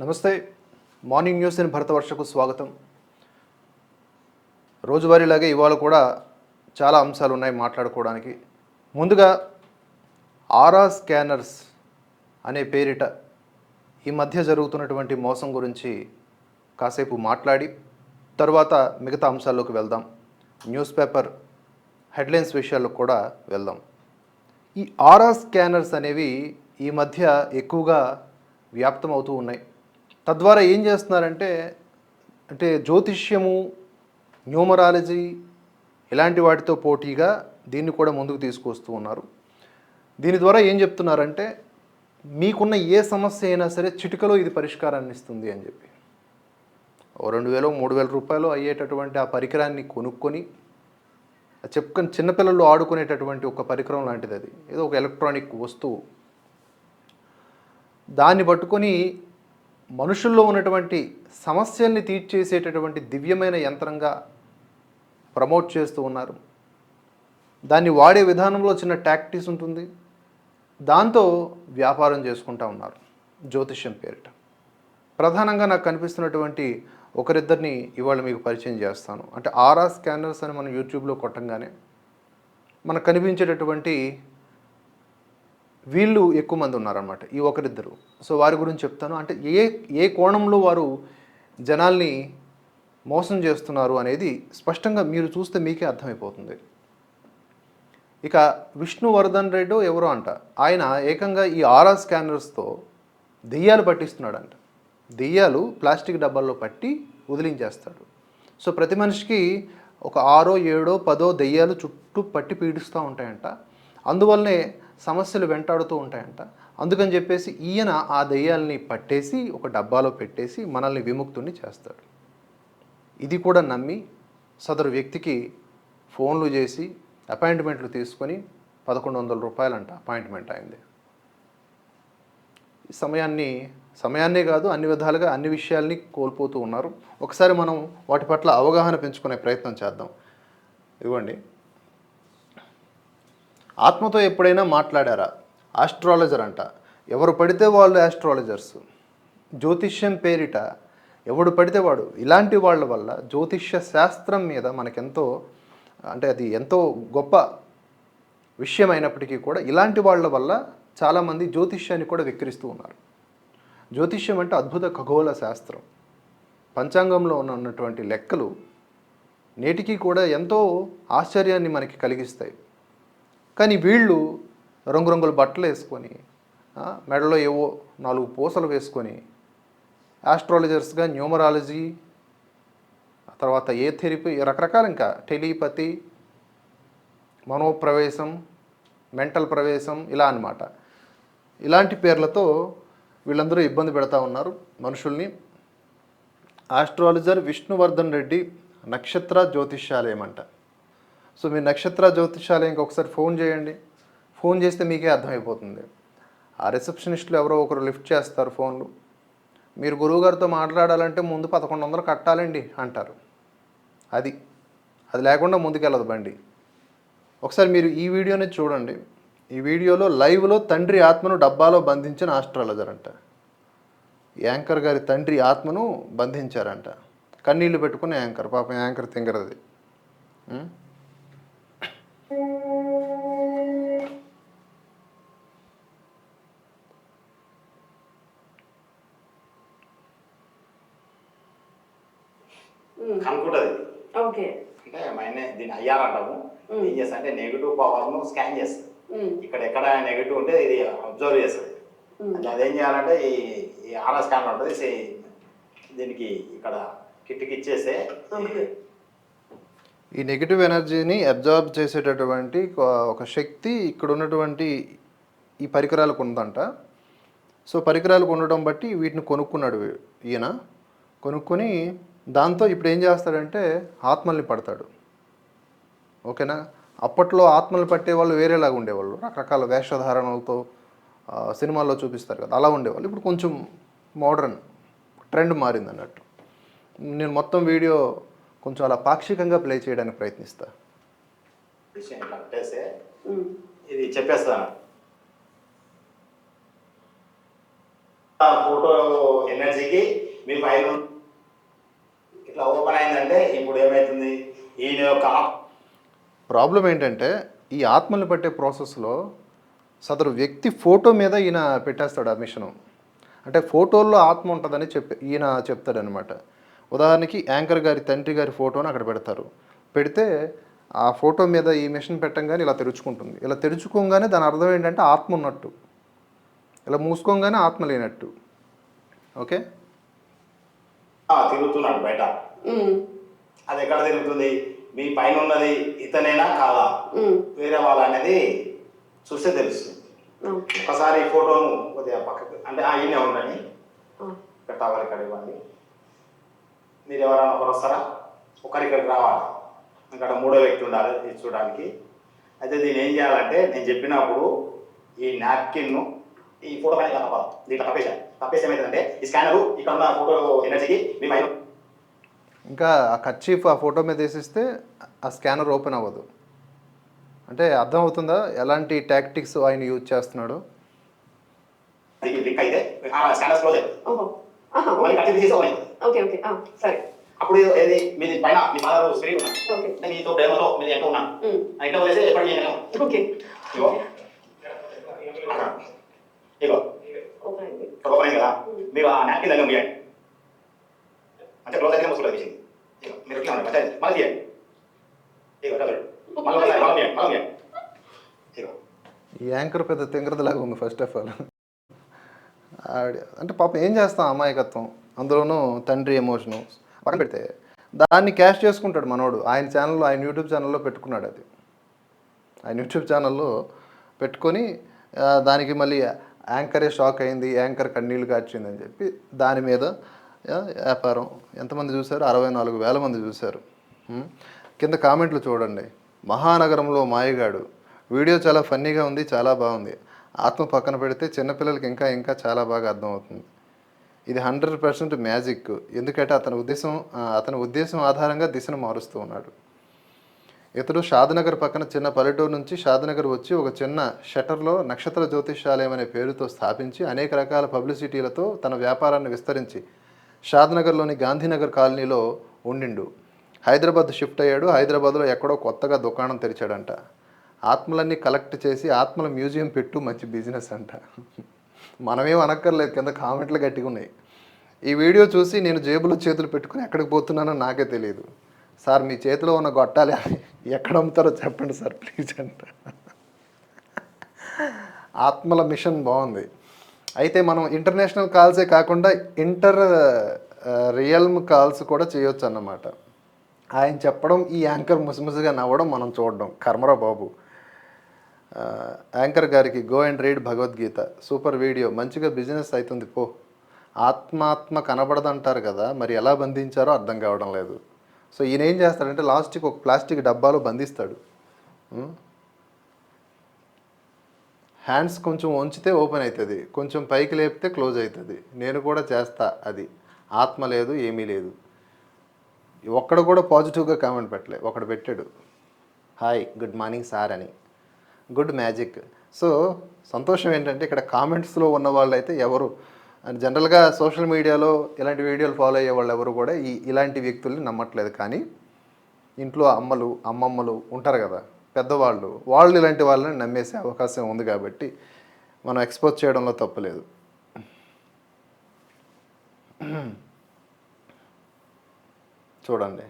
నమస్తే. Morning news in భరతవర్షకు స్వాగతం. రోజువారీలాగే ఇవాళ కూడా చాలా అంశాలు ఉన్నాయి మాట్లాడుకోవడానికి. ముందుగా ఆరా స్కానర్స్ అనే పేరిట ఈ మధ్య జరుగుతున్నటువంటి మోసం గురించి కాసేపు మాట్లాడి తర్వాత మిగతా అంశాల్లోకి వెళ్దాం. న్యూస్ పేపర్ హెడ్లైన్స్ విషయాల్లో కూడా వెళ్దాం. ఈ ఆరా స్కానర్స్ అనేవి ఈ మధ్య ఎక్కువగా వ్యాప్తం అవుతూ ఉన్నాయి. తద్వారా ఏం చేస్తున్నారంటే అంటే జ్యోతిష్యము న్యూమరాలజీ ఇలాంటి వాటితో పోటీగా దీన్ని కూడా ముందుకు తీసుకొస్తూ ఉన్నారు. దీని ద్వారా ఏం చెప్తున్నారంటే మీకున్న ఏ సమస్య అయినా సరే చిటికలో ఇది పరిష్కారాన్ని ఇస్తుంది అని చెప్పి. ఓ రెండు వేలు మూడు వేల రూపాయలు అయ్యేటటువంటి ఆ పరికరాన్ని కొనుక్కొని చెప్పుకొని చిన్నపిల్లలు ఆడుకునేటటువంటి ఒక పరికరం లాంటిది అది. ఏదో ఒక ఎలక్ట్రానిక్ వస్తువు. దాన్ని పట్టుకొని మనుషుల్లో ఉన్నటువంటి సమస్యల్ని తీర్చేసేటటువంటి దివ్యమైన యంత్రంగా ప్రమోట్ చేస్తూ ఉన్నారు. దాన్ని వాడే విధానంలో చిన్న టాక్టీస్ ఉంటుంది. దాంతో వ్యాపారం చేసుకుంటా ఉన్నారు జ్యోతిష్యం పేరిట. ప్రధానంగా నాకు కనిపిస్తున్నటువంటి ఒకరిద్దరిని ఇవాళ మీకు పరిచయం చేస్తాను. అంటే ఆరా స్కానర్స్ అని మనం యూట్యూబ్లో కొట్టంగానే మనకు కనిపించేటటువంటి వీళ్ళు ఎక్కువ మంది ఉన్నారనమాట ఈ ఒకరిద్దరు. సో వారి గురించి చెప్తాను. అంటే ఏ ఏ కోణంలో వారు జనాల్ని మోసం చేస్తున్నారు అనేది స్పష్టంగా మీరు చూస్తే మీకే అర్థమైపోతుంది. ఇక విష్ణువర్ధన్ రెడ్డి ఎవరో అంట ఆయన ఏకంగా ఈ ఆరా స్కానర్స్తో దెయ్యాలు పట్టిస్తున్నాడంట. దెయ్యాలు ప్లాస్టిక్ డబ్బాల్లో పట్టి వదిలించేస్తాడు. సో ప్రతి మనిషికి ఒక ఆరో ఏడో పదో దెయ్యాలు చుట్టూ పట్టి పీడిస్తూ ఉంటాయంట. అందువల్లనే సమస్యలు వెంటాడుతూ ఉంటాయంట. అందుకని చెప్పేసి ఈయన ఆ దెయ్యాల్ని పట్టేసి ఒక డబ్బాలో పెట్టేసి మనల్ని విముక్తుని చేస్తాడు. ఇది కూడా నమ్మి సదరు వ్యక్తికి ఫోన్లు చేసి అపాయింట్మెంట్లు తీసుకొని పదకొండు వందల రూపాయలంట అపాయింట్మెంట్ అయింది. ఈ సమయాన్ని సమయాన్నే కాదు అన్ని విధాలుగా అన్ని విషయాల్ని కోల్పోతూ ఉన్నారు. ఒకసారి మనం వాటి పట్ల అవగాహన పెంచుకునే ప్రయత్నం చేద్దాం. ఇవ్వండి. ఆత్మతో ఎప్పుడైనా మాట్లాడారా? ఆస్ట్రాలజర్ అంట. ఎవరు పడితే వాళ్ళు ఆస్ట్రాలజర్స్. జ్యోతిష్యం పేరిట ఎవడు పడితే వాడు. ఇలాంటి వాళ్ళ వల్ల జ్యోతిష్య శాస్త్రం మీద మనకెంతో అంటే అది ఎంతో గొప్ప విషయం అయినప్పటికీ కూడా ఇలాంటి వాళ్ళ వల్ల చాలామంది జ్యోతిష్యాన్ని కూడా విక్రిస్తూ ఉన్నారు. జ్యోతిష్యం అంటే అద్భుత ఖగోళ శాస్త్రం. పంచాంగంలో ఉన్న ఉన్నటువంటి లెక్కలు నేటికి కూడా ఎంతో ఆశ్చర్యాన్ని మనకి కలిగిస్తాయి. కానీ వీళ్ళు రంగురంగుల బట్టలు వేసుకొని మెడలో ఏవో నాలుగు పూసలు వేసుకొని ఆస్ట్రాలజర్స్గా న్యూమరాలజీ తర్వాత ఏ థెరపీ రకరకాల ఇంకా టెలిపతి మనోప్రవేశం మెంటల్ ప్రవేశం ఇలా అన్నమాట. ఇలాంటి పేర్లతో వీళ్ళందరూ ఇబ్బంది పెడతా ఉన్నారు మనుషుల్ని. ఆస్ట్రాలజర్ విష్ణువర్ధన్ రెడ్డి నక్షత్ర జ్యోతిష్యాలయం అంట. సో మీరు నక్షత్ర జ్యోతిషాలయంకి ఒకసారి ఫోన్ చేయండి. ఫోన్ చేస్తే మీకే అర్థమైపోతుంది. ఆ రిసెప్షనిస్టులు ఎవరో ఒకరు లిఫ్ట్ చేస్తారు ఫోన్లు. మీరు గురువుగారితో మాట్లాడాలంటే ముందు పదకొండు వందలు కట్టాలండి అంటారు. అది అది లేకుండా ముందుకెళ్ళదు బండి. ఒకసారి మీరు ఈ వీడియోని చూడండి. ఈ వీడియోలో లైవ్లో తండ్రి ఆత్మను డబ్బాలో బంధించిన ఆస్ట్రాలజర్ అంట. యాంకర్ గారి తండ్రి ఆత్మను బంధించారంట. కన్నీళ్ళు పెట్టుకున్న యాంకర్ పాపం యాంకర్ తింగరది. ఉం? కనుక్కుంటది. ఓకే. అంటే మైనే దీన్ని ఐఆర్ అంటాము. ఏం చేస్తా అంటే నెగిటివ్ పవర్ను స్కాన్ చేస్తుంది ఇక్కడ ఎక్కడ నెగిటివ్ ఉంటే ఇది అబ్జర్వ్ చేస్తుంది అంటే అదేం చేయాలంటే ఈ ఈ ఆర్ఆర్ స్కాన్ ఉంటుంది. సే- దీనికి ఇక్కడ కిట్కి ఇచ్చేస్తే ఈ నెగిటివ్ ఎనర్జీని అబ్జార్బ్ చేసేటటువంటి ఒక- శక్తి ఇక్కడ ఉన్నటువంటి ఈ పరికరాలకు ఉందంట. సో పరికరాలకు ఉండడం బట్టి వీటిని కొనుక్కున్నాడు ఈయన. కొనుక్కొని దాంతో ఇప్పుడు ఏం చేస్తాడంటే ఆత్మల్ని పడతాడు. ఓకేనా? అప్పట్లో ఆత్మల్ని పట్టే వాళ్ళు వేరేలాగా ఉండేవాళ్ళు. రకరకాల వేషధారణలతో సినిమాల్లో చూపిస్తారు కదా అలా ఉండేవాళ్ళు. ఇప్పుడు కొంచెం మోడర్న్ ట్రెండ్ మారింది అన్నట్టు నేను మొత్తం వీడియో కొంచెం అలా పాక్షికంగా ప్లే చేయడానికి ప్రయత్నిస్తా. ఇది చెప్పేస్తాను ఆ ఫోటో ఎనర్జీకి మీ ఫైల్ ఇట్లా ఓపెన్ అయిందంటే ఇప్పుడు ఏమవుతుంది ఈయన యొక్క ప్రాబ్లం ఏంటంటే ఈ ఆత్మలు పట్టే ప్రాసెస్లో సదరు వ్యక్తి ఫోటో మీద ఈయన పెట్టేస్తాడు ఆ మిషను అంటే ఫోటోల్లో ఆత్మ ఉంటుందని చెప్పి ఈయన చెప్తాడనమాట ఉదాహరణకి యాంకర్ గారి తండ్రి గారి ఫోటోని అక్కడ పెడతారు. పెడితే ఆ ఫోటో మీద ఈ మిషన్ పెట్టంగానే ఇలా తెరుచుకుంటుంది. ఇలా తెరుచుకోగానే దాని అర్థం ఏంటంటే ఆత్మ ఉన్నట్టు. ఇలా మూసుకోగానే ఆత్మ లేనట్టు. ఓకే తిరుగుతున్నాడు బయట. అది ఎక్కడ తిరుగుతుంది? మీ పైన ఉన్నది ఇతనేనా కాదా? వేరే వాళ్ళ అనేది చూస్తే తెలుస్తుంది. ఒకసారి ఈ ఫోటోను కొద్దిగా పక్కకు అంటే ఆ ఈయనే ఉండని ఆ, పెట్టాలి ఇక్కడ ఇవ్వండి. మీరు ఎవరైనా ఒకరు వస్తారా ఒకరి ఇక్కడికి రావాలి. ఇక్కడ మూడో వ్యక్తి ఉండాలి ఇది చూడడానికి. అయితే దీన్ని ఏం చేయాలంటే నేను చెప్పినప్పుడు ఈ నాప్కిన్ను ఈ ఫోటో ఇలా తప్పాలి దీంట్లో తప్పేసాను తప్పేసి ఏమైందంటే ఈ స్కానరు ఇక్కడ ఉన్న ఫోటో ఎనర్జీకి మీ పైన ఇంకా ఆ కచ్చీఫ్ ఆ ఫోటో మీద వేసిస్తే ఆ స్కానర్ ఓపెన్ అవ్వదు. అంటే అర్థం అవుతుందా ఎలాంటి టాక్టిక్స్ ఆయన యూజ్ చేస్తున్నాడు? లింక్ అయితే స్కానర్ క్లోజ్ ఓకే. ఓకే సరే. అప్పుడు ఏది? మీది పైన మీ ఫాదర్ ఉన్నా. మీతో మీది వదిలేసి నేను ఓకే. ఓకే అండి కదా మీరు ఆ నాప్కిన్ దగ్గర ముయ్యండి అంటే క్లోజ్ అయితే ముసుగులో తీసింది మీరు ఇట్లా ఉండండి మంచిది మళ్ళీ తీయండి ఇగో మళ్ళీ మళ్ళీ తీయండి మళ్ళీ తీయండి ఈ యాంకర్ పెద్ద తింగరదలాగా ఉంది ఫస్ట్ ఆఫ్ ఆల్ ఆవిడ అంటే పాపం ఏం చేస్తాం అమాయకత్వం? అందులోనూ తండ్రి ఎమోషను పక్కన పెడితే దాన్ని క్యాష్ చేసుకుంటాడు మనోడు. ఆయన ఛానల్లో ఆయన యూట్యూబ్ ఛానల్లో పెట్టుకున్నాడు అది. ఆయన యూట్యూబ్ ఛానల్లో పెట్టుకొని దానికి మళ్ళీ యాంకరే షాక్ అయింది యాంకర్ కన్నీళ్ళు కాచిందని చెప్పి దాని మీద వ్యాపారం ఎంతమంది చూశారు? అరవై నాలుగు వేల మంది చూశారు. కింద కామెంట్లు చూడండి. మహానగరంలో మాయగాడు. వీడియో చాలా ఫన్నీగా ఉంది చాలా బాగుంది. ఆత్మ పక్కన పెడితే చిన్నపిల్లలకి ఇంకా ఇంకా చాలా బాగా అర్థమవుతుంది. ఇది హండ్రెడ్ పర్సెంట్ మ్యాజిక్. ఎందుకంటే అతని ఉద్దేశం అతని ఉద్దేశం ఆధారంగా దిశను మారుస్తూ ఉన్నాడు. ఇతడు షాద్నగర్ పక్కన చిన్న పల్లెటూరు నుంచి షాద్నగర్ వచ్చి ఒక చిన్న షటర్లో నక్షత్ర జ్యోతిష్యాలయం అనే పేరుతో స్థాపించి అనేక రకాల పబ్లిసిటీలతో తన వ్యాపారాన్ని విస్తరించి షాద్నగర్లోని గాంధీనగర్ కాలనీలో ఉండిండు. హైదరాబాద్ షిఫ్ట్ అయ్యాడు. హైదరాబాద్లో ఎక్కడో కొత్తగా దుకాణం తెరిచాడంట. ఆత్మలన్నీ కలెక్ట్ చేసి ఆత్మల మ్యూజియం పెట్టు మంచి బిజినెస్ అంట. మనమేం అనక్కర్లేదు. కింద కామెంట్లు గట్టిగా ఉన్నాయి ఈ వీడియో చూసి నేను జేబులో చేతులు పెట్టుకుని ఎక్కడికి పోతున్నానో నాకే తెలియదు సార్ మీ చేతిలో ఉన్న గొట్టాలి ఎక్కడ అమ్ముతారో చెప్పండి సార్ ప్లీజ్ అంట. ఆత్మల మిషన్ బాగుంది. అయితే మనం ఇంటర్నేషనల్ కాల్సే కాకుండా ఇంటర్ రియల్మ్ కాల్స్ కూడా చేయొచ్చు అన్నమాట. ఆయన చెప్పడం ఈ యాంకర్ ముసిముసిగా నవ్వడం మనం చూడడం. కర్మరా బాబు. యాంకర్ గారికి go and read Bhagavad Gita. Super video. మంచిగా బిజినెస్ అవుతుంది పో. ఆత్మాత్మ కనబడదంటారు కదా మరి ఎలా బంధించారో అర్థం కావడం లేదు. సో ఈయన ఏం చేస్తాడంటే లాస్ట్కి ఒక ప్లాస్టిక్ డబ్బాలో బంధిస్తాడు. హ్యాండ్స్ కొంచెం వంచితే ఓపెన్ అవుతుంది కొంచెం పైకి లేపితే క్లోజ్ అవుతుంది నేను కూడా చేస్తా అది. ఆత్మ లేదు ఏమీ లేదు. ఒక్కడ కూడా పాజిటివ్గా కామెంట్ పెట్టలే. ఒకడు పెట్టాడు. హాయ్ గుడ్ మార్నింగ్ సార్ అని. Good magic. సో సంతోషం ఏంటంటే ఇక్కడ కామెంట్స్లో ఉన్న వాళ్ళు అయితే ఎవరు అండ్ జనరల్గా సోషల్ మీడియాలో ఇలాంటి వీడియోలు ఫాలో అయ్యే వాళ్ళు ఎవరు కూడా ఈ ఇలాంటి వ్యక్తుల్ని నమ్మట్లేదు. కానీ ఇంట్లో అమ్మలు అమ్మమ్మలు ఉంటారు కదా పెద్దవాళ్ళు వాళ్ళు ఇలాంటి వాళ్ళని నమ్మేసే అవకాశం ఉంది కాబట్టి మనం ఎక్స్పోజ్ చేయడంలో తప్పులేదు. చూడండి.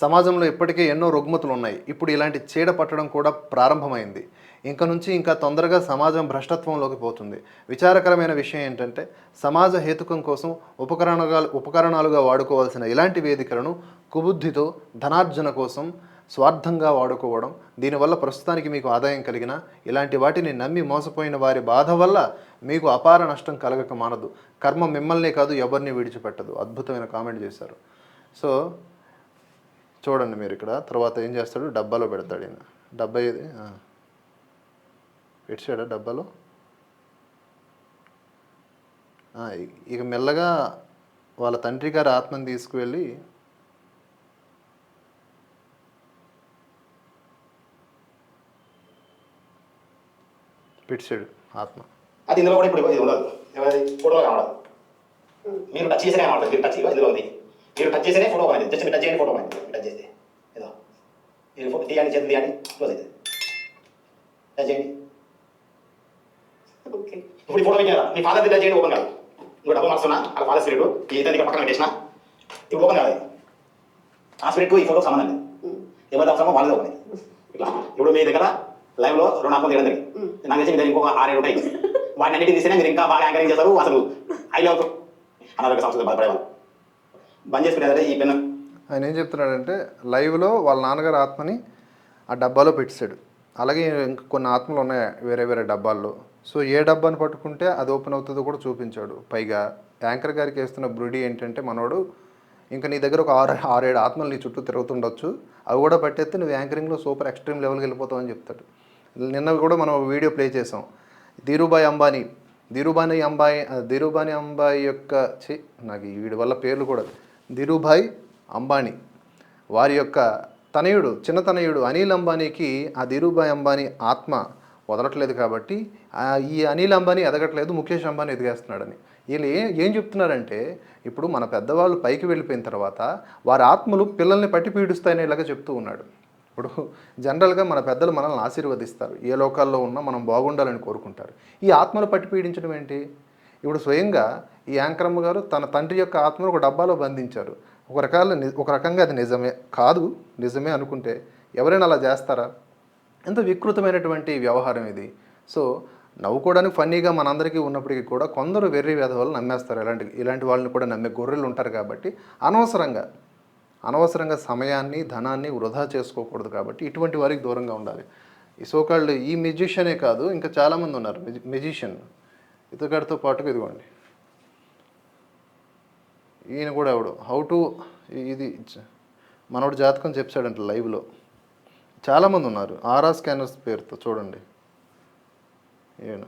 సమాజంలో ఇప్పటికే ఎన్నో రుగ్మతులు ఉన్నాయి ఇప్పుడు ఇలాంటి చీడ పట్టడం కూడా ప్రారంభమైంది. ఇంక నుంచి ఇంకా తొందరగా సమాజం భ్రష్టత్వంలోకి పోతుంది. విచారకరమైన విషయం ఏంటంటే సమాజ హేతుకం కోసం ఉపకరణాలుగా ఉపకరణాలుగా వాడుకోవాల్సిన ఇలాంటి వేదికలను కుబుద్ధితో ధనార్జన కోసం స్వార్థంగా వాడుకోవడం దీనివల్ల ప్రస్తుతానికి మీకు ఆదాయం కలిగిన ఇలాంటి వాటిని నమ్మి మోసపోయిన వారి బాధ వల్ల మీకు అపార నష్టం కలగక మానదు. కర్మ మిమ్మల్నే కాదు ఎవరిని విడిచిపెట్టదు. అద్భుతమైన కామెంట్ చేశారు. సో చూడండి మీరు ఇక్కడ. తర్వాత ఏం చేస్తాడు? డబ్బాలో పెడతాడు ఈయన. డబ్బా ఏది? పెట్టాడా డబ్బాలో? ఇక మెల్లగా వాళ్ళ తండ్రి గారి ఆత్మని తీసుకువెళ్ళి పెట్టాడు ఆత్మ. అది ఇందులో కూడా ఇప్పుడు ఇది ఉండదు మీరు టచ్ చేసేనే టచ్ ఇందులో ఉంది. మీరు టచ్ చేసేనే ఫోటో పోయింది జస్ట్ మీరు టచ్ చేయండి ఫోటో మీరు టచ్ చేస్తే. ఏదో. మీరు ఫోటో తీయండి చేతులు తీయండి. క్లోజ్ అవుతుంది టచ్ చేయండి. ఓకే. ఇప్పుడు ఫోటో పెట్టినా మీ ఫాదర్ టచ్ చేయండి ఓపెన్ కాదు. ఇంకో డబ్బు మార్చున్నా అలా ఫాదర్ స్పిరిట్ ఈ ఇతను ఇక్కడ పక్కన పెట్టేసిన. ఇప్పుడు ఓపెన్ కాదు. ఆ స్పిరిట్ ఈ ఫోటోకి సంబంధం లేదు. ఎవరి అవసరమో వాళ్ళది ఓపెన్ ఇట్లా? ఇప్పుడు మీ దగ్గర లైవ్లో రెండు అకౌంట్ తీయడం జరిగింది. నాకు తెలిసి మీ దగ్గర ఇంకొక ఆరేడు ఉంటాయి. వాటిని అన్నిటిని తీసినా మీరు ఇంకా బాగా యాంకరింగ్ చేస్తారు. అసలు హై లెవెల్ అనారోగ్య సమస్యలు బాధపడేవాళ్ళు. బంద్ చేసుకునేదంటే ఈ పెన్ ఆయన ఏం చెప్తున్నాడంటే లైవ్లో వాళ్ళ నాన్నగారు ఆత్మని ఆ డబ్బాలో పెట్టాడు అలాగే ఇంకా కొన్ని ఆత్మలు ఉన్నాయి వేరే వేరే డబ్బాల్లో. సో ఏ డబ్బాని పట్టుకుంటే అది ఓపెన్ అవుతుందో కూడా చూపించాడు. పైగా యాంకర్ గారికి వేస్తున్న బ్రుడి ఏంటంటే మనోడు ఇంకా నీ దగ్గర ఒక ఆరు ఆరేడు ఆత్మలు నీ చుట్టూ తిరుగుతుండొచ్చు. అవి కూడా పట్టేస్తే నువ్వు యాంకరింగ్లో సూపర్ ఎక్స్ట్రీమ్ లెవెల్కి వెళ్ళిపోతావు అని చెప్తాడు. నిన్న కూడా మనం వీడియో ప్లే చేసాం ధీరుభాయ్ అంబానీ. ధీరుబాని అంబాయి ధీరుబాని అంబాయి యొక్క చి నాకు వీడి వల్ల పేర్లు కూడా ధీరుభాయ్ అంబానీ. వారి యొక్క తనయుడు చిన్న తనయుడు అనిల్ అంబానీకి ఆ ధీరుభాయ్ అంబానీ ఆత్మ వదలట్లేదు కాబట్టి ఈ అనిల్ అంబానీ ఎదగట్లేదు ముఖేష్ అంబానీ ఎదిగేస్తున్నాడని. వీళ్ళు ఏ ఏం చెప్తున్నారంటే ఇప్పుడు మన పెద్దవాళ్ళు పైకి వెళ్ళిపోయిన తర్వాత వారి ఆత్మలు పిల్లల్ని పట్టి పీడిస్తాయని ఇలాగ చెప్తూ ఉన్నాడు. ఇప్పుడు జనరల్గా మన పెద్దలు మనల్ని ఆశీర్వదిస్తారు. ఏ లోకాల్లో ఉన్నా మనం బాగుండాలని కోరుకుంటారు. ఈ ఆత్మలు పట్టి పీడించడం ఏంటి? ఇప్పుడు స్వయంగా ఈ యాంకరమ్మ గారు తన తండ్రి యొక్క ఆత్మను ఒక డబ్బాలో బంధించారు. ఒక రకాల ఒక రకంగా అది నిజమే కాదు నిజమే అనుకుంటే ఎవరైనా అలా చేస్తారా? ఎంత వికృతమైనటువంటి వ్యవహారం ఇది. సో నవ్వుకోవడానికి ఫన్నీగా మనందరికీ ఉన్నప్పటికీ కూడా కొందరు వెర్రి వేధవాళ్ళు నమ్మేస్తారు. ఇలాంటి ఇలాంటి వాళ్ళని కూడా నమ్మే గొర్రెలు ఉంటారు కాబట్టి అనవసరంగా అనవసరంగా సమయాన్ని ధనాన్ని వృధా చేసుకోకూడదు కాబట్టి ఇటువంటి వారికి దూరంగా ఉండాలి. ఈ సోకాళ్ళు ఈ మ్యూజిషియనే కాదు ఇంకా చాలామంది ఉన్నారు. మ్యూజిషియన్ ఇతగాడితో పాటుగా ఇదిగోండి. ఈయన కూడా ఎవడు. హౌ టు ఇది మనోడు జాతకం చెప్పాడంట లైవ్లో. చాలామంది ఉన్నారు. ఆరా స్కానర్స్ పేరుతో చూడండి. ఈయన.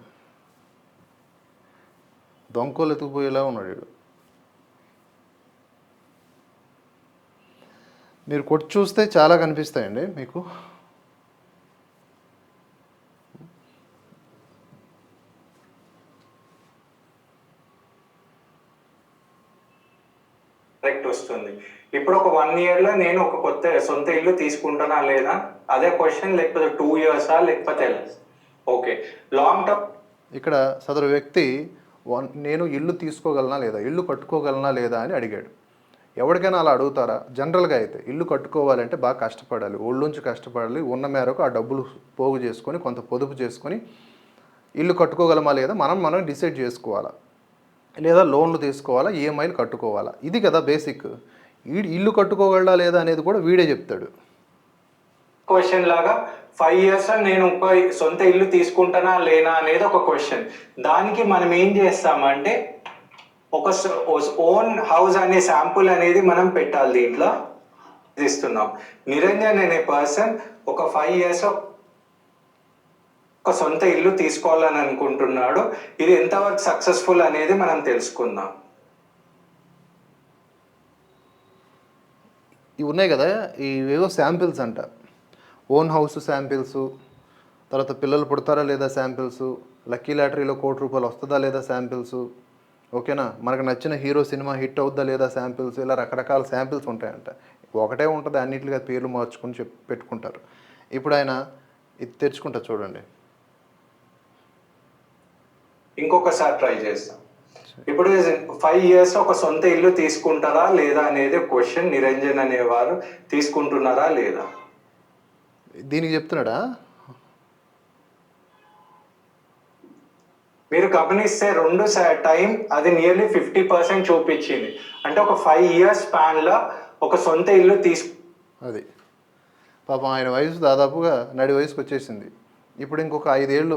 దొంకోలు ఎత్తుకుపోయేలా ఉన్నాడు ఈడు. మీరు కొట్టి చూస్తే చాలా కనిపిస్తాయండి మీకు కరెక్ట్ వస్తుంది ఇప్పుడు ఒక వన్ ఇయర్లో నేను ఒక కొత్త సొంత ఇల్లు తీసుకుంటానా లేదా? అదే క్వశ్చన్ లేకపోతే టూ ఇయర్సా లేకపోతే ఓకే లాంగ్ టర్మ్ ఇక్కడ సదరు వ్యక్తి వన్- నేను ఇల్లు తీసుకోగలనా లేదా? ఇల్లు కట్టుకోగలనా లేదా? అని అడిగాడు. ఎవరికైనా అలా అడుగుతారా? జనరల్గా అయితే ఇల్లు కట్టుకోవాలంటే బాగా కష్టపడాలి. ఒళ్ళుంచి కష్టపడాలి. ఉన్న మేరకు ఆ డబ్బులు పోగు చేసుకొని కొంత పొదుపు చేసుకొని ఇల్లు కట్టుకోగలమా లేదా? మనం మనం డిసైడ్ చేసుకోవాలా. లేదా లోన్లు తీసుకోవాలా? ఈఎంఐలు కట్టుకోవాలా? ఇది కదా బేసిక్ వీడి ఇల్లు కట్టుకోగలడా లేదా అనేది కూడా వీడే చెప్తాడు. క్వశ్చన్ లాగా ఫైవ్ ఇయర్స్ నేను సొంత ఇల్లు తీసుకుంటానా లేనా అనేది ఒక క్వశ్చన్ దానికి మనం ఏం చేస్తామంటే ఒక ఓన్ హౌస్ అనే శాంపుల్ అనేది మనం పెట్టాలి దీంట్లో. ఇస్తున్నాం. నిరంజన్ అనే పర్సన్ ఒక ఫైవ్ ఇయర్స్ ఒక సొంత ఇల్లు తీసుకోవాలని అనుకుంటున్నాడు. ఇది ఎంతవరకు సక్సెస్ఫుల్ అనేది మనం తెలుసుకుందాం. ఇవి ఉన్నాయి కదా ఇవేవో శాంపిల్స్ అంట. ఓన్ హౌస్ శాంపిల్స్ తర్వాత పిల్లలు పుడతారా లేదా శాంపిల్స్ లక్కీ లాటరీలో కోటి రూపాయలు వస్తుందా లేదా శాంపిల్స్ ఓకేనా మనకు నచ్చిన హీరో సినిమా హిట్ అవుద్దా లేదా శాంపిల్స్ ఇలా రకరకాల శాంపిల్స్ ఉంటాయంట. ఒకటే ఉంటుంది అన్నిటిగా పేర్లు మార్చుకుని చెప్ పెట్టుకుంటారు. ఇప్పుడు ఆయన ఇది తెచ్చుకుంటా చూడండి. ఇంకొకసారి ట్రై చేస్తాం. ఇప్పుడు ఫైవ్ ఇయర్స్ ఒక సొంత ఇల్లు తీసుకుంటారా లేదా అనేది క్వశ్చన్ నిరంజన్ అనేవారు తీసుకుంటున్నారా లేదా? దీనికి చెప్తున్నాడా? మీరు గమనిస్తే రెండు టైం అది నియర్లీ ఫిఫ్టీ పర్సెంట్ చూపించింది. అంటే ఒక ఫైవ్ ఇయర్స్ స్పాన్లో ఒక సొంత ఇల్లు తీసుకు అది. పాపం ఆయన వయసు దాదాపుగా నడి వయసుకు వచ్చేసింది ఇప్పుడు ఇంకొక ఐదేళ్ళు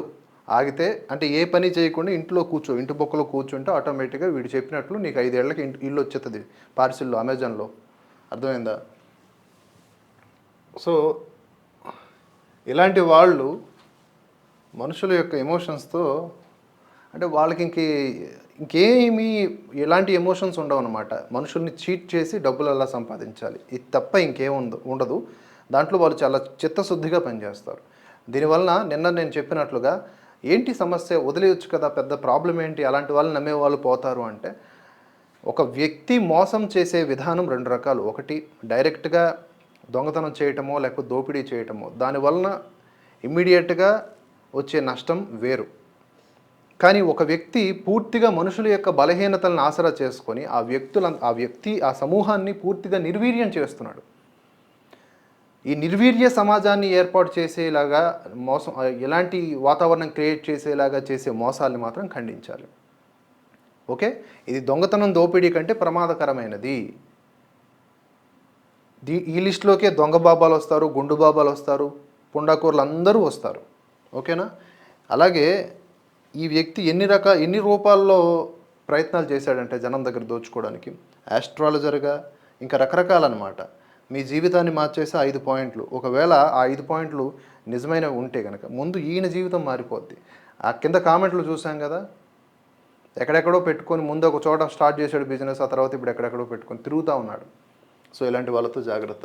ఆగితే అంటే ఏ పని చేయకుండా ఇంట్లో కూర్చో ఇంటి బొక్కలో కూర్చుంటే ఆటోమేటిక్గా వీడు చెప్పినట్లు నీకు ఐదేళ్ళకి ఇంటి ఇల్లు వచ్చేస్తుంది పార్సిల్లో అమెజాన్లో. అర్థమైందా? సో ఇలాంటి వాళ్ళు మనుషుల యొక్క ఎమోషన్స్తో అంటే వాళ్ళకి ఇంకే ఇంకేమీ ఎలాంటి ఎమోషన్స్ ఉండవు అనమాట మనుషుల్ని చీట్ చేసి డబ్బులు అలా సంపాదించాలి. ఇది తప్ప ఇంకేం ఉండదు. దాంట్లో వాళ్ళు చాలా చిత్తశుద్ధిగా పనిచేస్తారు. దీనివలన నిన్న నేను చెప్పినట్లుగా ఏంటి సమస్య? వదిలేయచ్చు కదా పెద్ద ప్రాబ్లం ఏంటి? అలాంటి వాళ్ళు నమ్మే వాళ్ళు పోతారు అంటే ఒక వ్యక్తి మోసం చేసే విధానం రెండు రకాలు. ఒకటి డైరెక్ట్గా దొంగతనం చేయటమో లేకపోతే దోపిడీ చేయటమో. దానివలన ఇమ్మీడియట్గా వచ్చే నష్టం వేరు. కానీ ఒక వ్యక్తి పూర్తిగా మనుషుల యొక్క బలహీనతలను ఆసరా చేసుకొని ఆ వ్యక్తుల ఆ వ్యక్తి ఆ సమూహాన్ని పూర్తిగా నిర్వీర్యం చేస్తున్నాడు. ఈ నిర్వీర్య సమాజాన్ని ఏర్పాటు చేసేలాగా మోసం ఎలాంటి వాతావరణం క్రియేట్ చేసేలాగా చేసే మోసాల్ని మాత్రం ఖండించాలి. ఓకే? ఇది దొంగతనం దోపిడీ కంటే ప్రమాదకరమైనది. దీ ఈ లిస్టులోకే దొంగ బాబాలు వస్తారు గుండు బాబాలు వస్తారు పుండాకూరలు అందరూ వస్తారు. ఓకేనా? అలాగే ఈ వ్యక్తి ఎన్ని రకాల ఎన్ని రూపాల్లో ప్రయత్నాలు చేశాడంటే జనం దగ్గర దోచుకోవడానికి? ఆస్ట్రాలజర్గా ఇంకా రకరకాలన్నమాట. మీ జీవితాన్ని మార్చేసే ఐదు పాయింట్లు. ఒకవేళ ఆ ఐదు పాయింట్లు నిజమైనవి ఉంటే కనుక ముందు ఈయన జీవితం మారిపోద్ది. ఆ కింద కామెంట్లు చూసాం కదా? ఎక్కడెక్కడో పెట్టుకొని ముందు ఒక చోట స్టార్ట్ చేశాడు బిజినెస్ ఆ తర్వాత ఇప్పుడు ఎక్కడెక్కడో పెట్టుకొని తిరుగుతూ ఉన్నాడు. సో ఇలాంటి వాళ్ళతో జాగ్రత్త.